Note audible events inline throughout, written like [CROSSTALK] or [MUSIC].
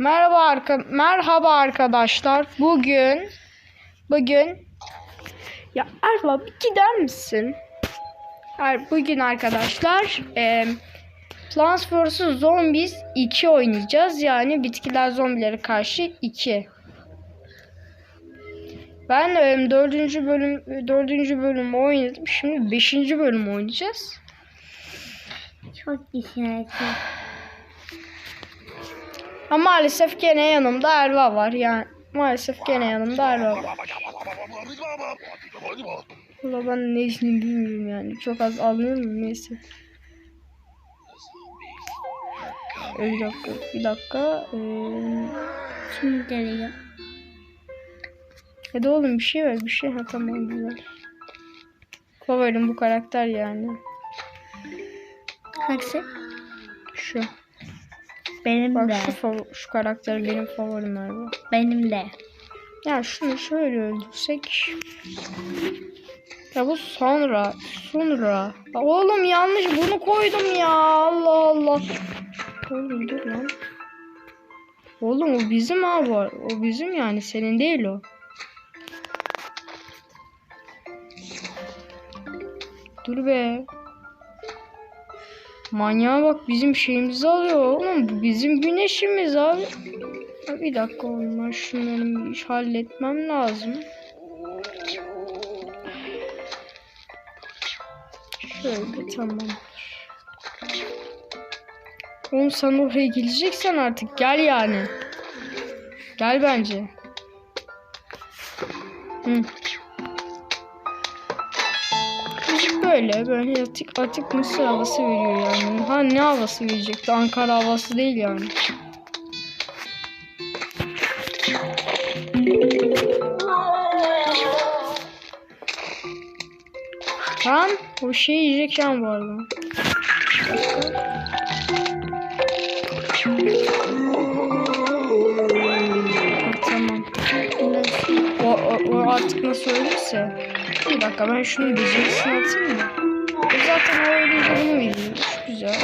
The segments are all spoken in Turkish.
Merhaba arka merhaba arkadaşlar. Bugün bugün ya Erva gider misin? Er, bugün arkadaşlar e, Plants vs Zombies 2 oynayacağız. Yani bitkiler zombilere karşı 2. Ben e, 4. bölüm 4. bölümü oynadım. Şimdi 5. bölümü oynayacağız. Çok güzel. Ama maalesef gene yanımda Erva var. Yani maalesef gene yanımda Erva var. Valla ben ne işini bilmiyorum yani. Çok az anlıyorum neyse. Bir dakika, bir dakika. Ee, Şimdi geliyor. hadi oğlum bir şey ver, bir şey. Ha tamam güzel. Favorim bu karakter yani. Hangisi? Şu. Benim Bak de. şu, fav- şu karakter benim favorim Erva. Benim de. Ya şunu şöyle öldürsek. Ya bu sonra. Sonra. Oğlum yanlış bunu koydum ya. Allah Allah. Oğlum dur lan. Oğlum o bizim abi. O bizim yani senin değil o. Dur be. Manyağa bak bizim şeyimizi alıyor oğlum. Bu bizim güneşimiz abi. Ha, bir dakika oğlum ben şunları bir iş halletmem lazım. Şöyle tamam. Oğlum sen oraya geleceksen artık gel yani. Gel bence. Hı. Böyle böyle atık atık mısır havası veriyor yani. Ha ne havası verecekti? Ankara havası değil yani. Lan o şey yiyecekken bu arada. Tamam. O, o, o artık nasıl ölürse. Bir dakika ben şunu becerisini atayım mı? Zaten o ölünce bunu veriyor. Güzel.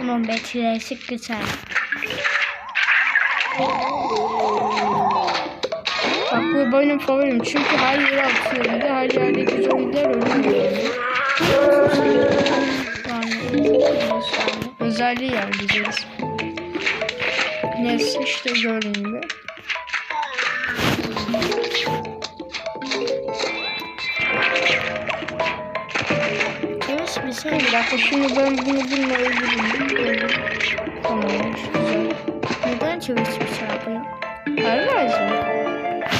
Ama betiresi güzel. Bak bu benim favorim çünkü her yere atıyor bir de her yerdeki zombiler ölüyor. Yani özelliği yani diyeceğiz. Neyse işte gördüğün gibi. Kılıç bir şey. Dakika şimdi ben bunu bununla öldüreyim. Tamam güzel. Neden kılıç bir şey? Erva'cığım.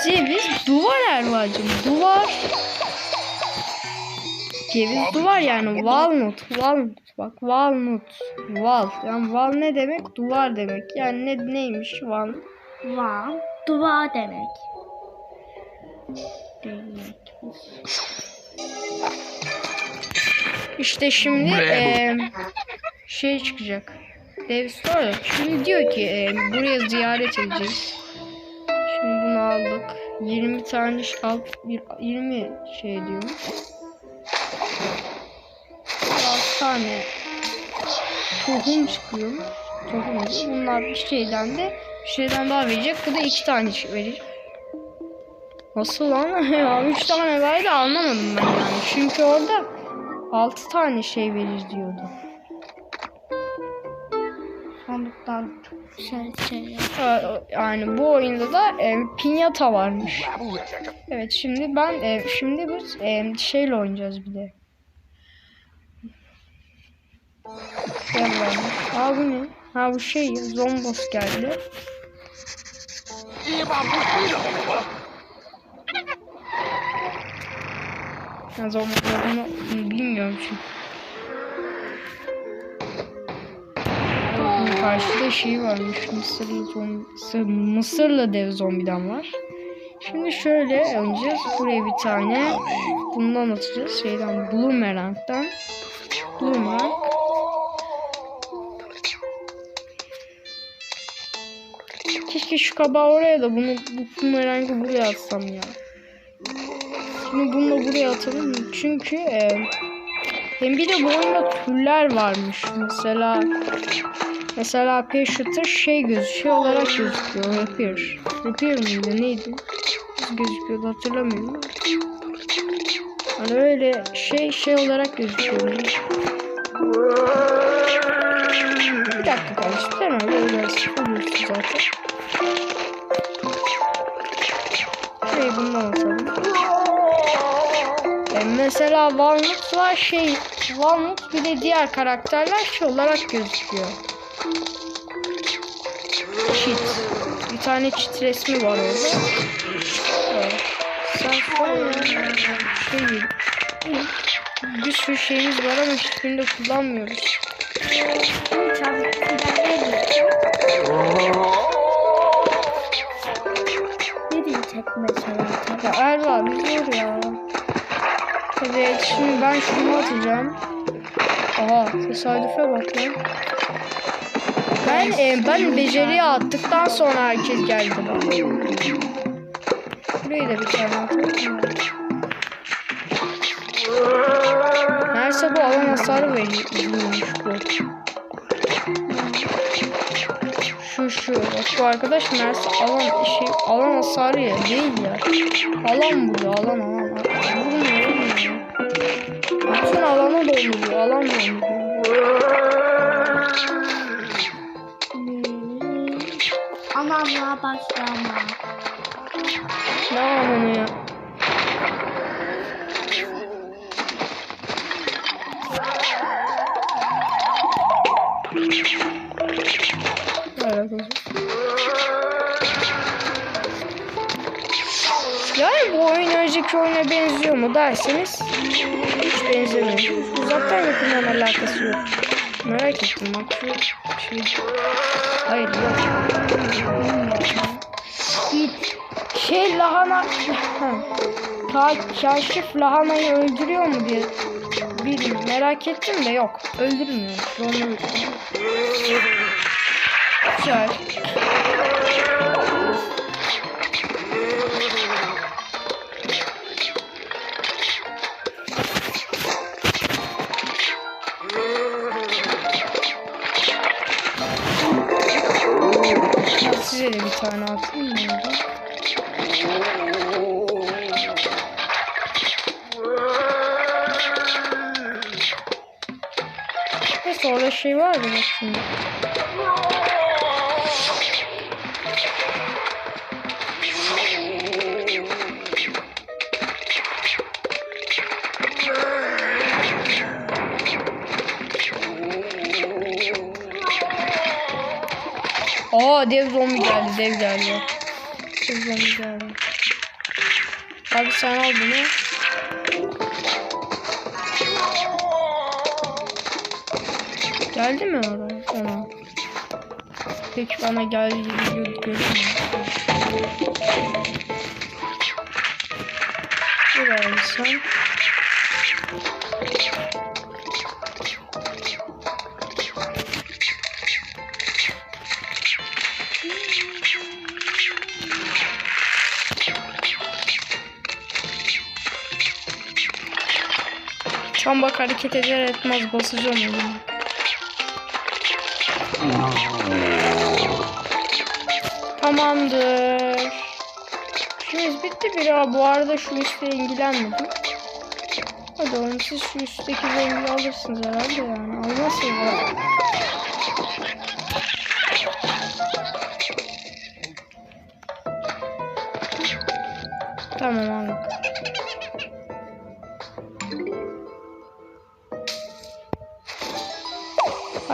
Ceviz duvar Erva'cığım. Duvar. Ceviz duvar yani walnut. Walnut. Bak walnut. Wall. Yani wall ne demek? Duvar demek. Yani ne neymiş wall? Var. Dua demek. Demek. İşte şimdi eee, şey çıkacak. Davis var ya. Şimdi diyor ki eee, buraya ziyaret edeceğiz. Şimdi bunu aldık. 20 tane ş- al, bir- 20 şey diyor. 6 tane tohum çıkıyor. Tohum diyor. Bunlar bir şeyden de bir şeyden daha verecek. Bu da 2 tane verecek. Nasıl lan? [LAUGHS] ya 3 tane verdi anlamadım ben yani. Çünkü orada 6 tane şey verir diyordu. Sandıktan çok güzel şeyler. Ha, Yani bu oyunda da e, pinyata varmış. Evet şimdi ben e, şimdi biz e, şeyle oynayacağız bir de. Aa bu ne? Ha bu şey zombos geldi. Zombos olduğunu bilmiyorum çünkü. Karşıda şey varmış. Mısırlı zombi, Mısır- Mısırlı dev zombiden var. Şimdi şöyle oynayacağız. Buraya bir tane bundan atacağız. Şeyden Bloomerang'dan. Bloomerang. Keşke şu kabağı oraya da bunu bu boomerang'ı buraya atsam ya. Şimdi bunu buraya atalım. Çünkü e, hem bir de bu oyunda türler varmış. Mesela Mesela pea shooter şey göz şey olarak gözüküyor. Repair. Repair miydi neydi? Nasıl gözüküyordu hatırlamıyorum. Hani öyle şey şey olarak gözüküyor. Bir dakika kardeşim sen öyle öyle zaten. Mesela Walnut var şey Walnut bir de diğer karakterler şey olarak gözüküyor. Cheat. Bir tane cheat resmi var orada. Evet. Şey değil. Bir sürü şeyimiz var ama hiçbirini de kullanmıyoruz. Çabuk ilerleyelim. Ne diyecek mesela? Ya Erva dur ya. Evet şimdi ben şunu atacağım. Aha tesadüfe bak lan. Ben e, ben beceriye attıktan sonra herkes geldi bak. Burayı da bir tane atalım. Neyse bu alan hasarı veriyormuş bu. Şu şu bu arkadaş Mersi alan şey alan hasarı ya değil ya. Alan bu ya alan alan. Vurmuyor. Bütün alanı dolduruyor alan dolduruyor. Anamla başlama. Ne alanı ya? Yani bu oyun önceki oyuna benziyor mu derseniz alakası yok. Merak ettim bak şu şey. Hayır yok. Git. Şey lahana. Ha. Ta kaşif lahanayı öldürüyor mu diye bilmiyorum. Merak ettim de yok. Öldürmüyor. Onu Güzel. Bir tane atayım mı? Neyse orada şey var mı şimdi. Dev zombi geldi dev geldi. Dev zombi geldi. Abi sen al bunu. Geldi mi oraya? Ona. Peki bana geldi gibi gö- görünmüyor. Buraya sen. Tam bak hareket eder etmez basacağım onu. Tamamdır. İşimiz bitti bir ya. Bu arada şu üstte ilgilenmedim. Hadi oğlum siz şu üstteki rengi alırsınız herhalde yani. Almazsınız herhalde. Tamam aldık.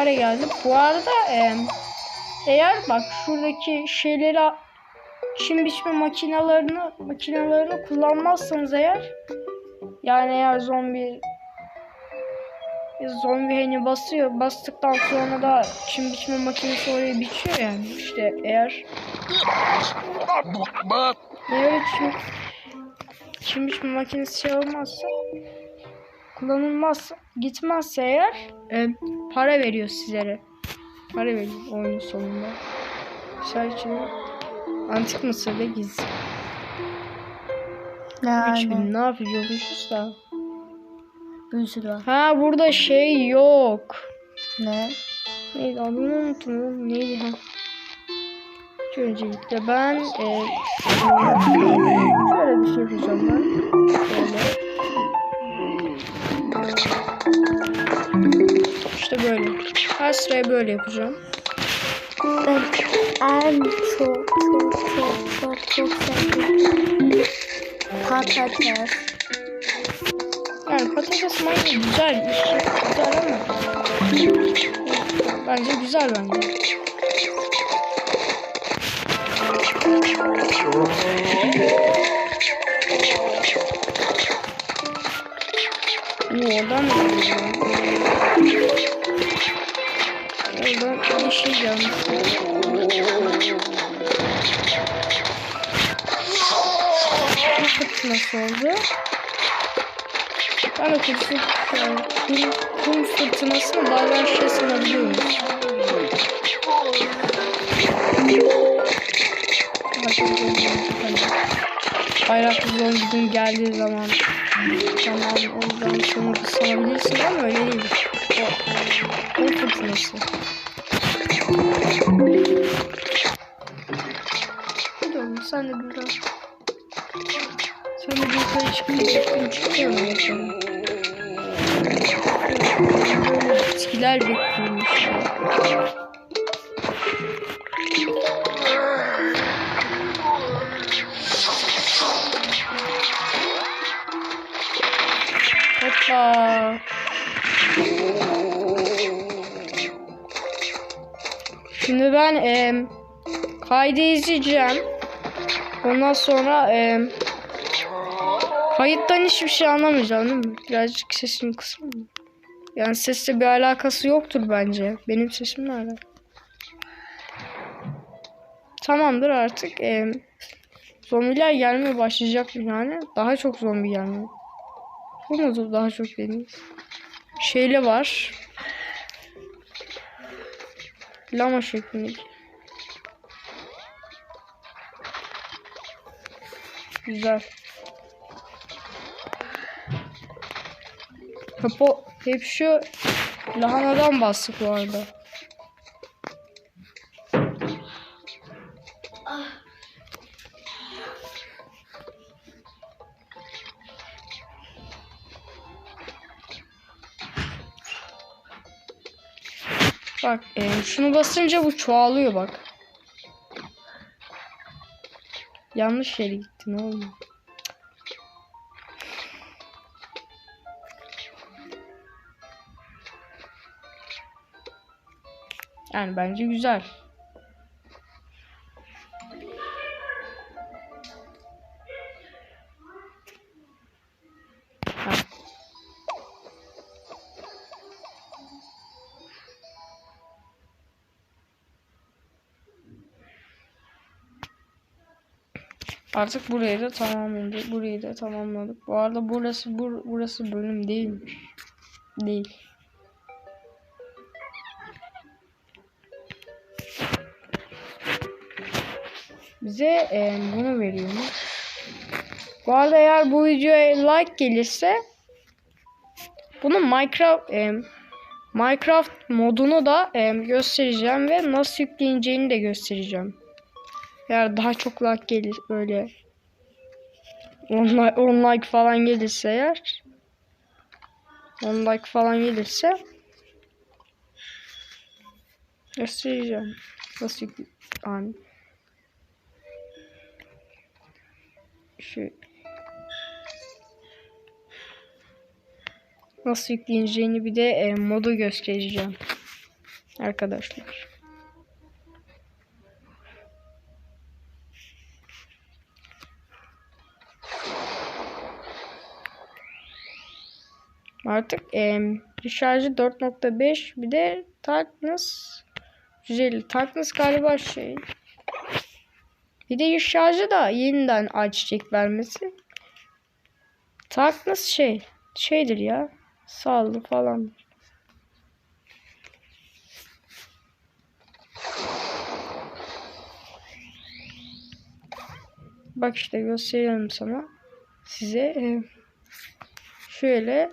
Para geldi. Bu arada e, eğer bak şuradaki şeyleri çim biçme makinalarını makinalarını kullanmazsanız eğer yani eğer zombi zombi hani basıyor bastıktan sonra da çim biçme makinesi oraya biçiyor yani işte eğer eğer çim, çim biçme makinesi şey olmazsa kullanılmazsa gitmezse eğer e, para veriyor sizlere. Para veriyor oyunun sonunda. Sadece antik Mısır'da gizli. Yani. 3000 ne yapıyormuşuz da. Bir sürü var. Ha burada şey yok. Ne? Neydi adını unuttum. Neydi ha? Öncelikle ben e, şöyle bir şey yapacağım ben. Şöyle. İşte böyle. Her sıraya böyle yapacağım. Ben en çok çok çok çok çok sevdiğim patates. Yani patates manyağı güzel. işi güzel ama. Bence güzel bence. Oradan mı De kursu, yani kum, kum fırtınasını bazen şey sanabiliyorum. Bayraklı zombi gün geldiği zaman tamam oradan sonra sanabilirsin ama öyle değil. Kum fırtınası. Oğlum sen de biraz. Sen de bir yukarı çıkıyorsun. Çıkıyor mu yaşam? Böyle bitkiler bekliyormuş. Hoppa. Şimdi ben em, kaydı izleyeceğim. Ondan sonra em, kayıttan hiçbir şey anlamayacağım değil mi? Birazcık sesimi kısayım? Yani sesle bir alakası yoktur bence. Benim sesimle alakalı. Tamamdır artık. em, zombiler gelmeye başlayacak yani. Daha çok zombi gelmeye. Bu mudur daha çok dediğiniz? Şeyle var. Lama şeklindeki. Güzel. Hep, o, hep şu lahanadan bastık bu arada. Bak e, şunu basınca bu çoğalıyor bak. Yanlış yere gitti ne oldu? Yani bence güzel. Artık burayı da tamamladık. Burayı da tamamladık. Bu arada burası bur burası bölüm değilmiş. Değil. Bize e, bunu veriyormuş. Bu arada eğer bu videoya like gelirse bunu Minecraft e, Minecraft modunu da e, göstereceğim ve nasıl yükleneceğini de göstereceğim. Eğer daha çok like gelir böyle 10 like, 10 like falan gelirse eğer 10 like falan gelirse göstereceğim. Nasıl yani şu nasıl yükleneceğini bir de e, modu göstereceğim arkadaşlar. Artık e, şarjı 4.5 bir de Darkness 150. Darkness galiba şey. Bir de şarjı da yeniden ayçiçek vermesi. Darkness şey. Şeydir ya. Sağlı falan. Bak işte gösteriyorum sana. Size e, şöyle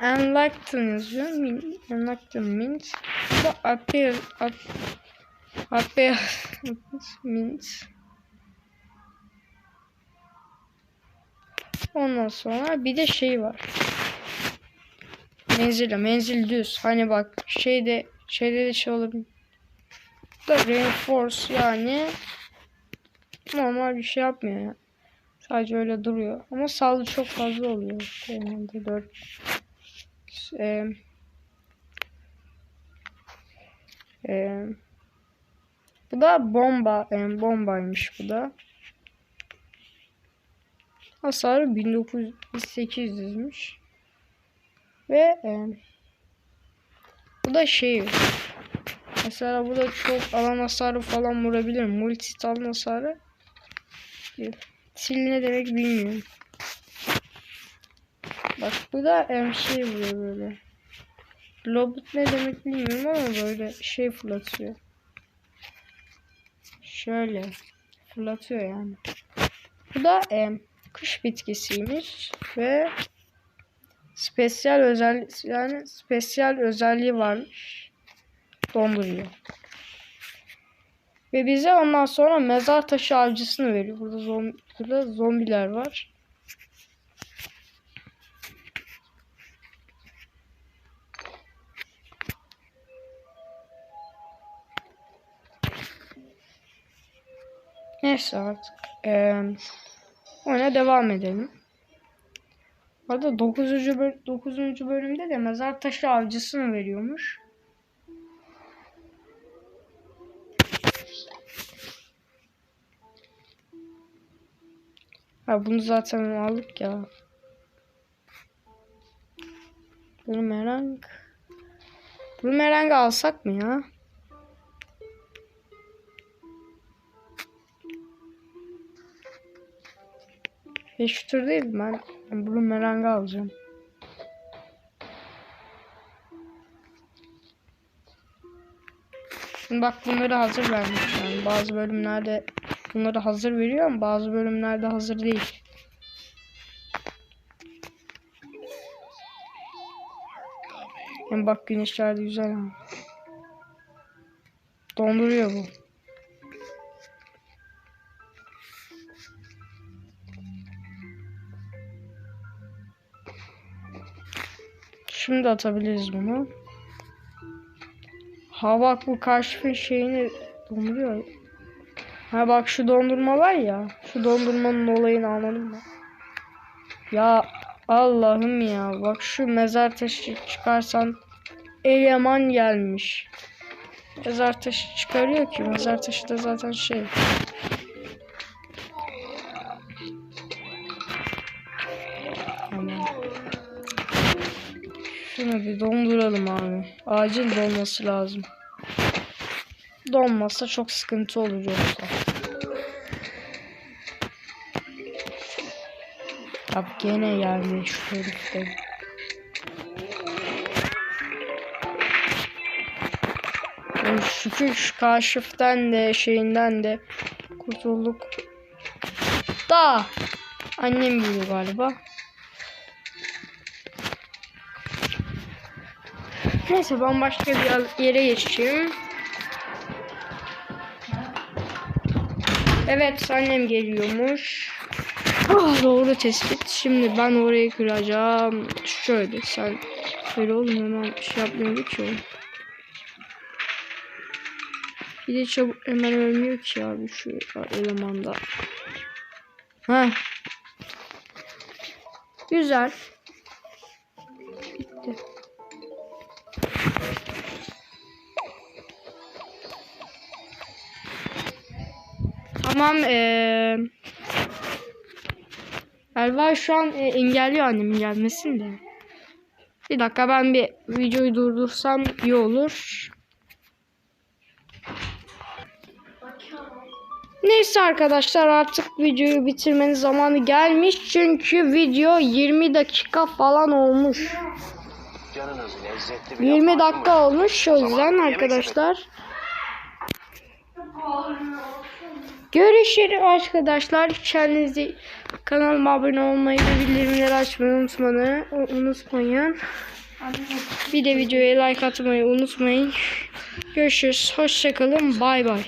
Enlighten yazıyor. Min, Enlighten mint. Bu appear, ap, appear mint. Ondan sonra bir de şey var. Menzil, menzil düz. Hani bak şeyde şeyde de şey olabilir. Da reinforce yani normal bir şey yapmıyor ya. Sadece öyle duruyor. Ama sağlığı çok fazla oluyor. Genelde 4 e, e, bu da bomba. E, bombaymış bu da. Hasarı 1900-1800'müş. Ve e, bu da şey mesela bu da çok alan hasarı falan vurabilir. Multi alan hasarı. Sil ne demek bilmiyorum. Bak bu da em, şey vuruyor böyle. Lobut ne demek bilmiyorum ama böyle şey fırlatıyor. Şöyle fırlatıyor yani. Bu da em, kış bitkisiymiş ve spesiyel özel yani spesiyel özelliği varmış. Donduruyor. Ve bize ondan sonra mezar taşı avcısını veriyor. Burada, zombi, burada zombiler var. Neyse artık. Ee, oyuna devam edelim. Orada 9. Böl 9. bölümde de mezar taşı avcısını veriyormuş. Ha bunu zaten aldık ya. Boomerang. Boomerang alsak mı ya? Beş tur değil ben, ben Boomerang'ı alacağım. Şimdi bak bunları hazır vermiş yani bazı bölümlerde bunları hazır veriyor ama bazı bölümlerde hazır değil. Hem bak güneşler güzel ama. Donduruyor bu. Şimdi atabiliriz bunu. Ha bak bu kaşfın şeyini donduruyor. Ha bak şu dondurma var ya. Şu dondurmanın olayını anladın mı? Ya Allah'ım ya. Bak şu mezar taşı çıkarsan eleman gelmiş. Mezar taşı çıkarıyor ki. Mezar taşı da zaten şey. Tamam. Şunu bir donduralım abi. Acil donması lazım. Donmazsa çok sıkıntı olur yoksa. Abi gene geldi şu herifte. Yani Şükür şu kaşiften de şeyinden de kurtulduk. Da annem geliyor galiba. Neyse ben başka bir yere geçeyim. Evet annem geliyormuş. Ah, doğru tespit. Şimdi ben orayı kıracağım. Şöyle sen şöyle oğlum hemen şey ki o. Bir de çabuk hemen ölmüyor ki abi şu elemanda. Ha. Güzel. Bitti. Tamam eee Elva şu an e, engelliyor annemin gelmesini de. Bir dakika ben bir videoyu durdursam iyi olur. Neyse arkadaşlar artık videoyu bitirmenin zamanı gelmiş. Çünkü video 20 dakika falan olmuş. Canınız lezzetli bir 20 lahmacun dakika olmuş o yüzden arkadaşlar. Görüşürüz arkadaşlar. Kendinize kanalıma abone olmayı ve bildirimleri açmayı unutmayın. unutmayın. Bir de videoya like atmayı unutmayın. Görüşürüz. Hoşçakalın. Bay bay.